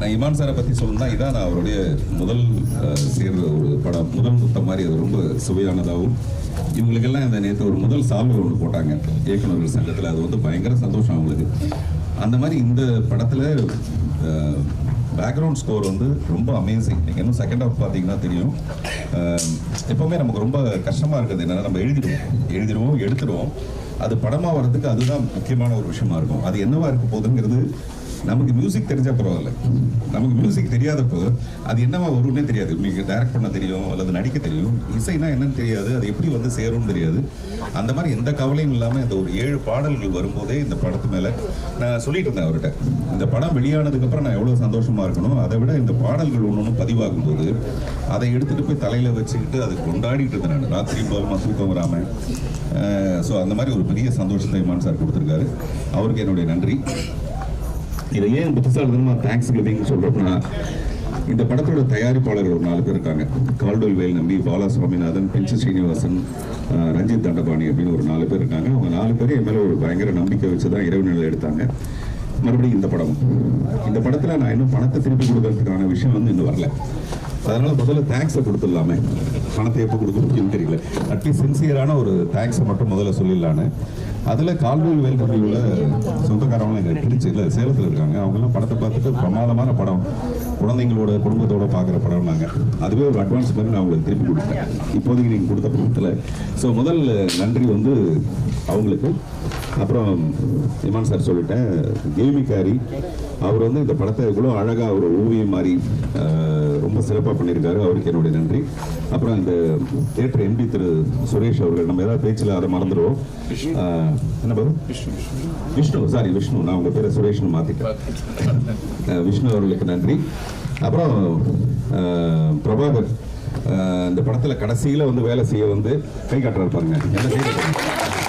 நான் இமான் சாரை பற்றி சொல்லணும்னா இதான் நான் அவருடைய முதல் சேர்ந்த ஒரு படம். முதல் முத்தம் மாதிரி அது ரொம்ப சுவையானதாகவும் இவங்களுக்கெல்லாம் இந்த நேற்று ஒரு முதல் சால்வை ஒன்று போட்டாங்க. இயக்குநர்கள் சங்கத்தில் அது வந்து பயங்கர சந்தோஷம் அவங்களுக்கு. அந்த மாதிரி இந்த படத்தில் பேக்ரவுண்ட் ஸ்கோர் வந்து ரொம்ப அமேசிங் நீங்கள் இன்னும் செகண்ட் ஹாஃப் பார்த்தீங்கன்னா தெரியும். எப்போவுமே நமக்கு ரொம்ப கஷ்டமாக இருக்குது என்னென்னா நம்ம எழுதிடுவோம். எழுதிடுவோம் எடுத்துடுவோம். அது படமாக வர்றதுக்கு அதுதான் முக்கியமான ஒரு விஷயமா இருக்கும். அது என்னவா இருக்க போகுதுங்கிறது நமக்கு மியூசிக் தெரிஞ்சால் பரவாயில்ல. நமக்கு மியூசிக் தெரியாதப்போ அது என்னவா வரும்னே தெரியாது. உங்களுக்கு டைரக்ட் பண்ண தெரியும் அல்லது நடிக்க தெரியும். இசைனா என்னன்னு தெரியாது. அது எப்படி வந்து சேரும்னு தெரியாது. அந்த மாதிரி எந்த கவலையும் இல்லாமல் இந்த ஒரு ஏழு பாடல்கள் வரும்போதே இந்த படத்து மேலே நான் சொல்லிட்டு இருந்தேன் அவர்கிட்ட. இந்த படம் வெளியானதுக்கப்புறம் நான் எவ்வளோ சந்தோஷமாக இருக்கணும்? அதை விட இந்த பாடல்கள் ஒன்று ஒன்று பதிவாகும் போது அதை எடுத்துகிட்டு போய் தலையில் வச்சுக்கிட்டு அது கொண்டாடிட்டு இருந்தேன் நான். ராத்திரி போகமா தூக்கம் வராமல் ஸோ அந்த மாதிரி ஒரு பெரிய சந்தோஷத்தை இமான் சார் கொடுத்துருக்காரு. அவருக்கு என்னுடைய நன்றி. இதை ஏன் புத்திசாலிதனமாக தேங்க்ஸ் கிவிங் சொல்கிறோம்னா இந்த படத்தோட தயாரிப்பாளர்கள் ஒரு நாலு பேர் இருக்காங்க. கால்டோல் வேல் நம்பி பாலா சுவாமிநாதன் பிஞ்சு ஸ்ரீனிவாசன் ரஞ்சித் தண்டபாணி அப்படின்னு ஒரு நாலு பேர் இருக்காங்க. அவங்க நாலு பேரும் என் மேலே ஒரு பயங்கர நம்பிக்கை வச்சு தான் இரவு நிலை எடுத்தாங்க. மறுபடியும் இந்த படம். இந்த படத்தில் நான் இன்னும் பணத்தை திருப்பி கொடுக்கறதுக்கான விஷயம் வந்து இன்னும் வரல. அதனால முதல்ல தேங்க்ஸை கொடுத்துடலாமே. பணத்தை எப்போ கொடுக்க முடியும்னு தெரியல. அட்லீஸ்ட் சின்சியரான ஒரு தேங்க்ஸை மட்டும் முதல்ல சொல்லிடலான்னு. அதில் கால்வெல் வேல் சொந்தக்காரவங்களும் சொந்தக்காரவங்க எங்கள் இல்லை சேலத்தில் இருக்காங்க. அவங்கெல்லாம் படத்தை பார்த்துட்டு பிரமாதமான படம். குழந்தைங்களோட குடும்பத்தோட பார்க்குற படம் நாங்கள் அதுவே ஒரு அட்வான்ஸ் மாதிரி நான் உங்களுக்கு திருப்பி கொடுத்தேன் இப்போதைக்கு நீங்கள் கொடுத்த படத்தில். ஸோ முதல் நன்றி வந்து அவங்களுக்கு. அப்புறம் இமான் சார் சொல்லிட்டேன் கேமிக்காரி அவர் வந்து இந்த படத்தை இவ்வளோ அழகாக ஒரு ஓவியம் மாதிரி ரொம்ப சிறப்பாக பண்ணியிருக்காரு. அவருக்கு என்னுடைய நன்றி. அப்புறம் இந்த தேட்டர் எம்பி திரு சுரேஷ் அவர்கள் நம்ம ஏதாவது பேச்சில் அதை மறந்துடுவோம். என்ன பேரு விஷ்ணு சாரி விஷ்ணு நான் உங்கள் பேரை சுரேஷ்னு மாற்றிட்டேன் விஷ்ணு அவர்களுக்கு நன்றி. அப்புறம் பிரபாகர் இந்த படத்தில் கடைசியில் வந்து வேலை செய்ய வந்து கை காட்டுறாரு பாருங்க. என்ன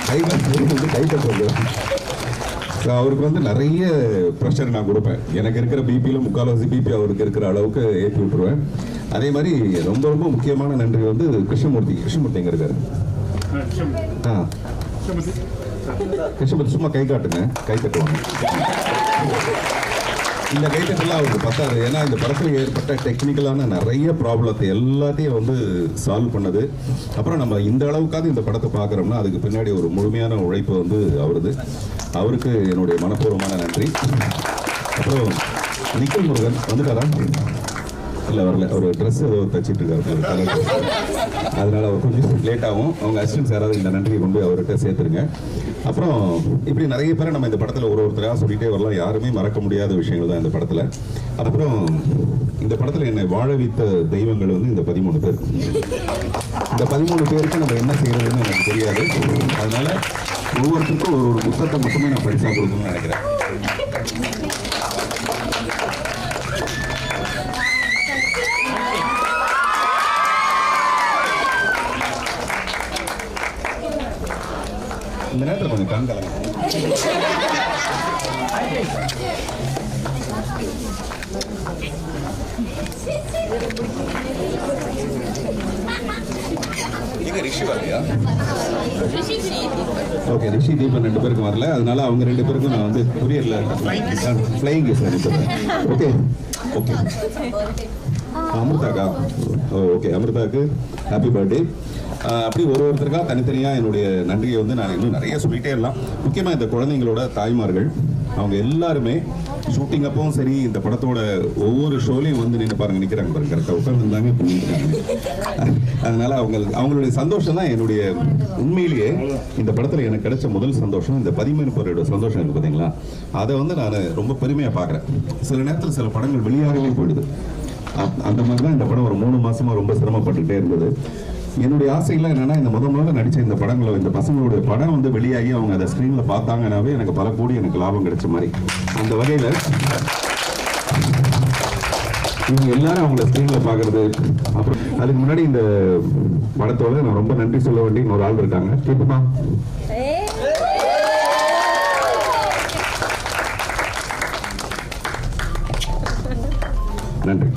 கை காட்டுறது கை கட்டுறது. அவருக்கு வந்து நிறைய ப்ரெஷர் நான் கொடுப்பேன். எனக்கு இருக்கிற பிபியில் முக்கால்வாசி பிபி அவருக்கு இருக்கிற அளவுக்கு ஏற்றி விட்டுருவேன். அதே மாதிரி ரொம்ப ரொம்ப முக்கியமான நன்றி வந்து கிருஷ்ணமூர்த்தி. கிருஷ்ணமூர்த்தி எங்க இருக்காரு? ஆ. கிருஷ்ணமூர்த்தி. சும்மா கை காட்டுங்க. கை கட்டுவாங்க இந்த கைத்தட்டெல்லாம் அவருக்கு பத்தாது ஏன்னா இந்த படத்தில் ஏற்பட்ட டெக்னிக்கலான நிறைய ப்ராப்ளத்தை எல்லாத்தையும் வந்து சால்வ் பண்ணது. அப்புறம் நம்ம இந்த அளவுக்காவது இந்த படத்தை பார்க்குறோம்னா அதுக்கு பின்னாடி ஒரு முழுமையான உழைப்பு வந்து அவருது. அவருக்கு என்னுடைய மனப்பூர்வமான நன்றி. அப்புறம் நிக்கல் முருகன் வந்துட்டாரா? இல்லை வரல. ஒரு ட்ரெஸ் ஏதோ தச்சிட்டு இருக்காரு ஒரு அதனால அவர் கொஞ்சம் லேட் ஆகும். அவங்க அசிஸ்டன்ஸ் யாராவது இந்த நன்றியை கொண்டு போய் அவர்கிட்ட சேர்த்துருங்க. அப்புறம் இப்படி நிறைய பேரை நம்ம இந்த படத்தில் ஒரு ஒருத்தராக சொல்லிகிட்டே வரலாம். யாருமே மறக்க முடியாத விஷயங்கள் தான் இந்த படத்தில். அப்புறம் இந்த படத்தில் என்னை வாழ வைத்த தெய்வங்கள் வந்து இந்த பதிமூணு பேர். இந்த பதிமூணு பேருக்கு நம்ம என்ன செய்யறதுன்னு எனக்கு தெரியாது. அதனால ஒவ்வொருத்தருக்கும் ஒரு ஒரு புத்தகத்தை மட்டுமே நான் படிச்சா கொடுக்கணும்னு நினைக்கிறேன். இந்த நேரத்தில் கொஞ்சம் கண் கலங்க. ஓகே ரிஷி தீபன் ரெண்டு பேருக்கும் வரல. அதனால அவங்க ரெண்டு பேருக்கும் நான் வந்து புரியல ஃப்ளைங் ஓகே. ஓகே. அமிர்தாக்கா ஓ ஓகே அமிர்தாக்கு ஹாப்பி பர்த்டே அப்படி ஒரு ஒருத்தருக்காக தனித்தனியாக என்னுடைய நன்றியை வந்து நான் இன்னும் நிறைய சொல்லிட்டே இருக்கலாம். முக்கியமாக இந்த குழந்தைங்களோட தாய்மார்கள் அவங்க எல்லாருமே ஷூட்டிங் அப்பவும் சரி இந்த படத்தோட ஒவ்வொரு ஷோலையும் வந்து நின்று பாருங்க நிற்கிறாங்க பாருங்க. கரெக்டாக உட்காந்துருந்தாங்க இப்போ நிற்கிறாங்க அதனால அவங்க அவங்களுடைய சந்தோஷம் தான் என்னுடைய உண்மையிலேயே இந்த படத்தில் எனக்கு கிடைச்ச முதல் சந்தோஷம். இந்த பதிமூணு பேரோட சந்தோஷம் இருக்கு பார்த்தீங்களா அதை வந்து நான் ரொம்ப பெருமையாக பார்க்குறேன். சில நேரத்தில் சில படங்கள் வெளியாகவே போயிடுது. அந்த மாதிரி தான் இந்த படம் ஒரு மூணு மாசமா ரொம்ப சிரமப்பட்டுகிட்டே இருந்தது. என்னுடைய ஆசைகள்லாம் என்னன்னா இந்த முத முதல்ல நடிச்ச இந்த படங்களை இந்த பசங்களுடைய படம் வந்து வெளியாகி அவங்க அதை ஸ்க்ரீனில் பார்த்தாங்கனாவே எனக்கு பல கோடி எனக்கு லாபம் கிடைச்ச மாதிரி. அந்த வகையில் இவங்க எல்லாரும் அவங்கள ஸ்க்ரீனில் பார்க்கறது அப்புறம் அதுக்கு முன்னாடி இந்த படத்தோட நான் ரொம்ப நன்றி சொல்ல வேண்டிய ஒரு ஆள் இருக்காங்க. கேட்டுமா நன்றி.